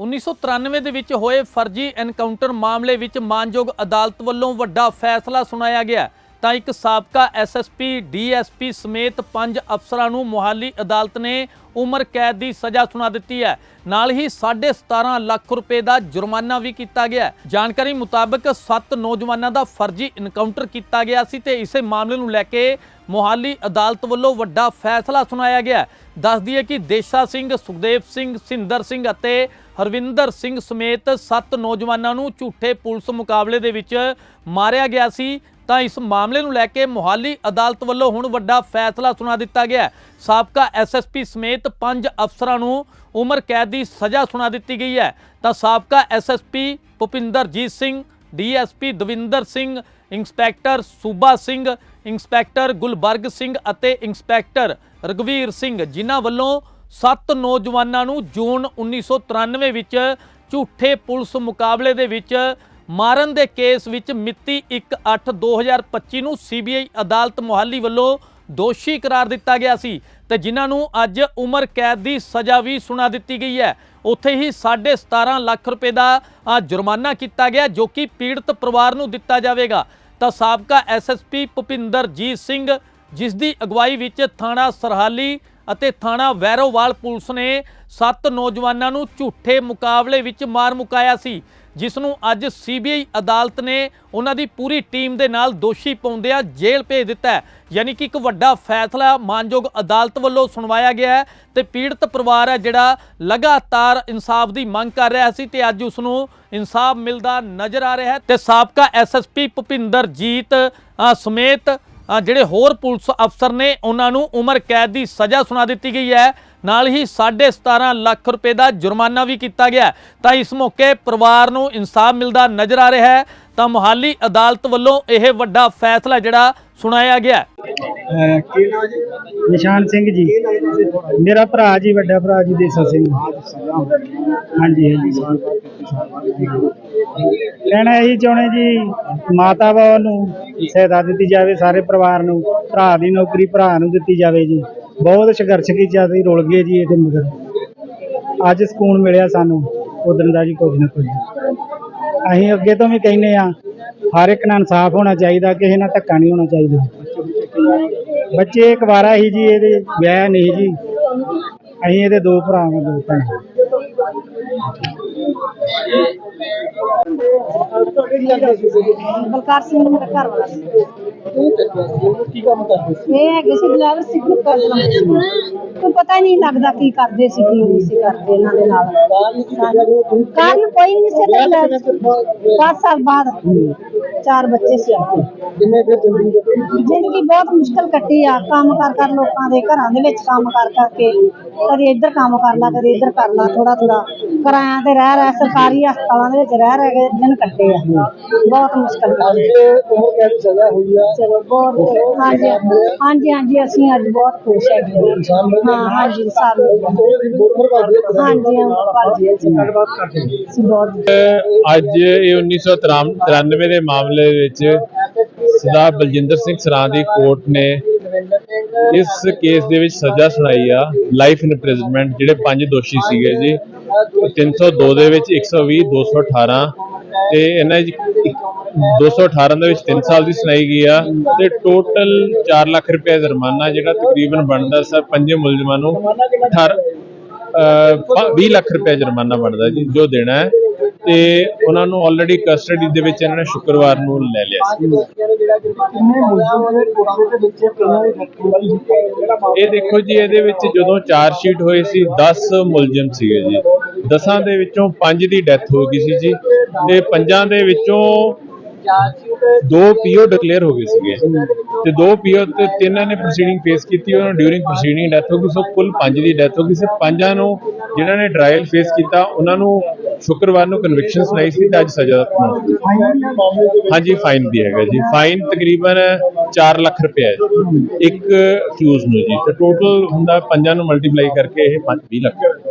1993 ਦੇ ਵਿੱਚ ਹੋਏ ਫਰਜ਼ੀ ਐਨਕਾਊਂਟਰ ਮਾਮਲੇ ਵਿੱਚ ਮਾਨਯੋਗ ਅਦਾਲਤ ਵੱਲੋਂ ਵੱਡਾ ਫੈਸਲਾ ਸੁਣਾਇਆ ਗਿਆ। ਤਾਂ ਇੱਕ ਸਾਬਕਾ ਐਸਐਸਪੀ ਡੀਐਸਪੀ ਸਮੇਤ ਪੰਜ ਅਫਸਰਾਂ ਨੂੰ ਮੁਹਾਲੀ ਅਦਾਲਤ ਨੇ ਉਮਰ ਕੈਦ ਦੀ ਸਜ਼ਾ ਸੁਣਾ ਦਿੱਤੀ ਹੈ। ਨਾਲ ਹੀ 17.5 ਲੱਖ ਰੁਪਏ ਦਾ ਜੁਰਮਾਨਾ ਵੀ ਕੀਤਾ ਗਿਆ। ਜਾਣਕਾਰੀ ਮੁਤਾਬਕ 7 ਨੌਜਵਾਨਾਂ ਦਾ ਫਰਜ਼ੀ ਇਨਕਾਊਂਟਰ ਕੀਤਾ ਗਿਆ ਸੀ ਤੇ ਇਸੇ ਮਾਮਲੇ ਨੂੰ ਲੈ ਕੇ ਮੁਹਾਲੀ ਅਦਾਲਤ ਵੱਲੋਂ ਵੱਡਾ ਫੈਸਲਾ ਸੁਣਾਇਆ ਗਿਆ। ਹੈ। ਦੱਸ ਦਈਏ ਕਿ ਦੇਸ਼ਾ ਸਿੰਘ, ਸੁਖਦੇਵ ਸਿੰਘ, ਸਿੰਦਰ ਸਿੰਘ ਅਤੇ ਹਰਵਿੰਦਰ ਸਿੰਘ ਸਮੇਤ 7 ਨੌਜਵਾਨਾਂ ਨੂੰ ਝੂਠੇ ਪੁਲਿਸ ਮੁਕਾਬਲੇ ਦੇ ਵਿੱਚ ਮਾਰਿਆ ਗਿਆ ਸੀ ਤਾਂ ਇਸ ਮਾਮਲੇ ਨੂੰ ਲੈ ਕੇ ਮੁਹਾਲੀ ਅਦਾਲਤ ਵੱਲੋਂ ਹੁਣ ਵੱਡਾ ਫੈਸਲਾ ਸੁਣਾ ਦਿੱਤਾ ਗਿਆ ਹੈ। ਸਾਬਕਾ ਐਸਐਸਪੀ ਸਮੇਤ ਪੰਜ ਅਫਸਰਾਂ ਨੂੰ ਉਮਰ ਕੈਦ ਦੀ ਸਜ਼ਾ ਸੁਣਾ ਦਿੱਤੀ ਗਈ ਹੈ ਤਾਂ ਸਾਬਕਾ SSP Bhupinderjit Singh DSP Davinder Singh, inspector Suba Singh, inspector Gulbarg Singh ਅਤੇ ਇੰਸਪੈਕਟਰ ਰਗਵੀਰ ਸਿੰਘ, ਜਿਨ੍ਹਾਂ ਵੱਲੋਂ ਸੱਤ ਨੌਜਵਾਨਾਂ ਨੂੰ ਜੂਨ 1993 ਵਿੱਚ ਝੂਠੇ ਪੁਲਿਸ ਮੁਕਾਬਲੇ ਦੇ ਵਿੱਚ ਮਾਰਨ ਦੇ ਕੇਸ ਵਿੱਚ ਮਿਤੀ 1/8/2025 ਨੂੰ ਸੀਬੀਆਈ ਅਦਾਲਤ ਮੁਹਾਲੀ ਵੱਲੋਂ ਦੋਸ਼ੀ ਕਰਾਰ ਦਿੱਤਾ ਗਿਆ ਸੀ ਤੇ ਜਿਨ੍ਹਾਂ ਨੂੰ ਅੱਜ ਉਮਰ ਕੈਦ ਦੀ ਸਜ਼ਾ ਵੀ ਸੁਣਾ ਦਿੱਤੀ ਗਈ ਹੈ। ਉੱਥੇ ਹੀ 17.5 ਲੱਖ ਰੁਪਏ ਦਾ ਜੁਰਮਾਨਾ ਕੀਤਾ ਗਿਆ ਜੋ ਕਿ ਪੀੜਤ ਪਰਿਵਾਰ ਨੂੰ ਦਿੱਤਾ ਜਾਵੇਗਾ। ਤਾਂ ਸਾਬਕਾ ਐਸਐਸਪੀ ਭੁਪਿੰਦਰਜੀਤ ਸਿੰਘ, ਜਿਸ ਦੀ ਅਗਵਾਈ ਵਿੱਚ ਥਾਣਾ ਸਰਹਾਲੀ ਅਤੇ ਥਾਣਾ ਵੈਰੋਵਾਲ ਪੁਲਿਸ ਨੇ ਸੱਤ ਨੌਜਵਾਨਾਂ ਨੂੰ ਝੂਠੇ ਮੁਕਾਬਲੇ ਵਿੱਚ ਮਾਰ ਮੁਕਾਇਆ ਸੀ ਜਿਸ ਨੂੰ ਅੱਜ ਸੀਬੀਆਈ ਅਦਾਲਤ ਨੇ ਉਹਨਾਂ ਦੀ ਪੂਰੀ ਟੀਮ ਦੇ ਨਾਲ ਦੋਸ਼ੀ ਪਾਉਂਦਿਆਂ ਜੇਲ੍ਹ ਭੇਜ ਦਿੱਤਾ ਯਾਨੀ ਕਿ ਇੱਕ ਵੱਡਾ ਫੈਸਲਾ ਮਾਨਯੋਗ ਅਦਾਲਤ ਵੱਲੋਂ ਸੁਣਵਾਇਆ ਗਿਆ ਹੈ ਤੇ ਪੀੜਤ ਪਰਿਵਾਰ ਹੈ ਜਿਹੜਾ ਲਗਾਤਾਰ ਇਨਸਾਫ ਦੀ ਮੰਗ ਕਰ ਰਿਹਾ ਸੀ ਤੇ ਅੱਜ ਉਸ ਨੂੰ ਇਨਸਾਫ ਮਿਲਦਾ ਨਜ਼ਰ ਆ ਰਿਹਾ ਹੈ ਤੇ ਸਾਬਕਾ ਐਸਐਸਪੀ ਭੁਪਿੰਦਰਜੀਤ ਅ, ਸਮੇਤ ਜਿਹੜੇ ਹੋਰ ਪੁਲਿਸ ਅਫਸਰ ਨੇ ਉਹਨਾਂ ਨੂੰ ਉਮਰ ਕੈਦ ਦੀ ਸਜ਼ਾ ਸੁਣਾ ਦਿੱਤੀ ਗਈ ਹੈ। ਨਾਲ ਹੀ 17.5 ਲੱਖ ਰੁਪਏ ਦਾ ਜੁਰਮਾਨਾ ਵੀ ਕੀਤਾ ਗਿਆ। ਤਾਂ ਇਸ ਮੌਕੇ ਪਰਿਵਾਰ ਨੂੰ ਇਨਸਾਫ ਮਿਲਦਾ ਨਜ਼ਰ ਆ ਰਿਹਾ ਹੈ। ਤਾਂ ਮੁਹਾਲੀ ਅਦਾਲਤ ਵੱਲੋਂ ਇਹ ਵੱਡਾ ਫੈਸਲਾ ਜਿਹੜਾ ਸੁਣਾਇਆ ਗਿਆ। ਅਹ ਕੀ ਨਾਮ ਜੀ? ਨਿਸ਼ਾਨ ਸਿੰਘ ਜੀ। ਕੀ ਨਾਮ ਜੀ? ਤੁਹਾਡਾ ਮੇਰਾ ਭਰਾ ਜੀ ਵੱਡਾ ਭਰਾ ਜੀ ਦੇਸਾ ਸਿੰਘ। ਹਾਂਜੀ ਹਾਂਜੀ। ਕਹਿਣਾ ਇਹੀ ਚਾਹੁੰਦੇ ਜੀ ਮਾਤਾ ਬਾਬਾ ਨੂੰ ਸਹਾਇਤਾ ਦਿੱਤੀ ਜਾਵੇ ਸਾਰੇ ਪਰਿਵਾਰ ਨੂੰ ਭਰਾ ਦੀ ਨੌਕਰੀ ਭਰਾ ਨੂੰ ਦਿੱਤੀ ਜਾਵੇ ਜੀ। ਬਹੁਤ ਸੰਘਰਸ਼ ਕੀਤਾ ਸੀ ਰੁਲ ਗਏ ਜੀ ਇਹਦੇ ਮਗਰ। ਅੱਜ ਸਕੂਨ ਮਿਲਿਆ ਸਾਨੂੰ ਉਦੋਂ ਦਾ ਜੀ ਕੁਝ ਨਾ ਕੁਝ। ਅਸੀਂ ਅੱਗੇ ਤੋਂ ਵੀ ਕਹਿੰਨੇ ਆ ਹਰ ਇੱਕ ਨਾਲ ਇਨਸਾਫ ਹੋਣਾ ਚਾਹੀਦਾ ਕਿਸੇ ਨਾਲ ਧੱਕਾ ਨਹੀਂ ਹੋਣਾ ਚਾਹੀਦਾ। ਬੱਚੇ ਇੱਕ ਵਾਰਾ ਹੀ ਜੀ, ਇਹਦੇ ਵਿਆਹ ਨਹੀਂ ਜੀ। ਅਸੀਂ ਇਹਦੇ ਦੋ ਭਰਾ ਹਾਂ ਦੋ ਭੈਣਾਂ। ਬਲਕਾਰ ਸਿੰਘ ਮੇਰਾ ਘਰ ਵਾਲਾ ਸੀ ਕੀ ਕੰਮ ਕਰਦੇ ਸੀ ਇਹ ਹੈਗੇ ਸੀ ਡਰਾਈਵਰ ਸੀ ਗਰੁੱਪ ਕੋਈ ਪਤਾ ਹੀ ਨਹੀਂ ਲੱਗਦਾ ਕੀ ਕਰਦੇ ਸੀ ਕੀ ਨਹੀਂ ਸੀ ਕਰਦੇ ਇਹਨਾਂ ਦੇ ਨਾਲ ਕਾਲ ਕੀ ਲੱਗਦਾ ਕਿ ਉਹ ਕਾਰਨ ਕੋਈ ਨਹੀਂ ਸੀ ਲੱਗਦਾ 10 ਸਾਲ ਬਾਅਦ ਚਾਰ ਬੱਚੇ ਸੀ ਆਪਣੇ ਕਿੰਨੇ ਫਿਰ ਜ਼ਿੰਦਗੀ ਦੇ ਜ਼ਿੰਦਗੀ ਬਹੁਤ ਮੁਸ਼ਕਲ ਕੱਟੀ ਆ ਕੰਮ ਕਰ ਕਰ ਲੋਕਾਂ ਦੇ ਘਰਾਂ ਦੇ ਵਿੱਚ ਕੰਮ ਕਰ ਕਰਕੇ ਕਦੇ ਇੱਧਰ ਕੰਮ ਕਰ ਲਾ ਕਦੇ ਇੱਧਰ ਕਰ ਲਾ ਥੋੜਾ ਥੋੜਾ ਕਿਰਾਇਆਂ ਤੇ ਰਹਿ ਰਹਿ ਸਰਕਾਰੀ ਹਸਪਤਾਲਾਂ ਦੇ ਵਿੱਚ ਰਹਿ ਰਹਿ ਕੇ ਦਿਨ ਕੱਟੇ ਆ। ਬਹੁਤ ਮੁਸ਼ਕਲ ਕੱਟੀ ਅੱਜ ਉਮਰ ਕੈਦ ਸਜ਼ਾ ਹੋਈ ਆ? ਚਲੋ ਬਹੁਤ ਹਾਂਜੀ ਹਾਂਜੀ ਹਾਂਜੀ ਅਸੀਂ ਅੱਜ ਬਹੁਤ ਖੁਸ਼ ਹੈਗੇ ਹਾਂ। ਹਾਂ ਹਾਂਜੀ ਦਿਓ ਹਾਂਜੀ ਅੱਜ ਇਹ 1993 ਦੇ ਮਾਮਲੇ ਵਿੱਚ ਸਰਦਾਰ ਬਲਜਿੰਦਰ ਸਿੰਘ ਸਰਾਂ ਦੀ ਕੋਰਟ ਨੇ ਇਸ ਕੇਸ ਦੇ ਵਿੱਚ ਸਜ਼ਾ ਸੁਣਾਈ ਆ ਲਾਈਫ ਇੰਪ੍ਰਿਜ਼ਨਮੈਂਟ ਜਿਹੜੇ ਪੰਜ ਦੋਸ਼ੀ ਸੀਗੇ ਜੀ 302 ਦੇ ਵਿੱਚ 120 218 ਤੇ ਇਹਨਾਂ 218 ਦੇ ਵਿੱਚ 3 ਸਾਲ ਦੀ ਸੁਣਾਈ ਗਈ ਆ ਤੇ ਟੋਟਲ 4 ਲੱਖ ਰੁਪਏ ਜੁਰਮਾਨਾ ਜਿਹੜਾ ਤਕਰੀਬਨ ਬਣਦਾ ਸਰ, ਪੰਜੇ ਮੁਲਜ਼ਮਾਂ ਨੂੰ 18 ਅਹ 20 ਲੱਖ ਰੁਪਏ ਜੁਰਮਾਨਾ ਬਣਦਾ ਜੀ, ਜੋ ਦੇਣਾ ਹੈ ਤੇ ਉਹਨਾਂ ਨੂੰ ਆਲਰੇਡੀ ਕਸਟਡੀ ਦੇ ਵਿੱਚ ਇਹਨਾਂ ਨੇ ਸ਼ੁੱਕਰਵਾਰ ਨੂੰ ਲੈ ਲਿਆ ਸੀ। ਕਿੰਨੇ ਮੁਲਜ਼ਮਾਂ ਦੇ ਕੋਟੇ ਦੇ ਵਿੱਚ ਕਿੰਨਾ ਦੀ ਫੈਕਟਰੀ ਵਾਲੀ ਜਿਹੜਾ ਮਾਮਲਾ ਇਹ ਦੇਖੋ ਜੀ ਇਹਦੇ ਵਿੱਚ ਜਦੋਂ ਚਾਰਜ ਸ਼ੀਟ ਹੋਈ ਸੀ 10 ਮੁਲਜ਼ਮ ਸੀਗੇ ਜੀ। 10 ਦੇ ਵਿੱਚੋਂ 5 ਦੀ ਡੈਥ ਹੋ ਗਈ ਸੀ ਜੀ ਤੇ ਪੰਜਾਂ ਦੇ ਵਿੱਚੋਂ ਦੋ ਪੀਓ ਡਿਕਲੇਅਰ ਹੋ ਗਏ ਸੀਗੇ ਤੇ ਦੋ ਪੀਓ ਤੇ ਤਿੰਨਾਂ ਨੇ ਪ੍ਰੋਸੀਡਿੰਗ ਫੇਸ ਕੀਤੀ, ਉਹਨਾਂ ਡਿਊਰਿੰਗ ਪ੍ਰੋਸੀਡਿੰਗ ਡੈਥ ਹੋ ਗਈ, ਸੋ ਕੁੱਲ ਪੰਜ ਦੀ ਡੈਥ ਹੋ ਗਈ ਸੀ। ਪੰਜਾਂ ਨੂੰ ਜਿਨ੍ਹਾਂ ਨੇ ਟ੍ਰਾਇਲ ਫੇਸ ਕੀਤਾ, ਉਹਨਾਂ ਨੂੰ ਸ਼ੁੱਕਰਵਾਰ ਨੂੰ ਕਨਵਿਕਸ਼ਨ ਸੁਣਾਈ ਸੀ ਤੇ ਅੱਜ ਸਜ਼ਾ ਦਾ ਫਾਈਨਲ ਹਾਂਜੀ ਫਾਈਨ ਵੀ ਹੈਗਾ ਜੀ। ਫਾਈਨ ਤਕਰੀਬਨ 4 ਲੱਖ ਰੁਪਏ ਹੈ ਇੱਕ ਅਕਿਊਜ਼ ਨੂੰ ਜੀ। ਤੇ ਟੋਟਲ ਹੁੰਦਾ, ਪੰਜਾਂ ਨੂੰ ਮਲਟੀਪਲਾਈ ਕਰਕੇ ਇਹ 5 20 ਲੱਖ।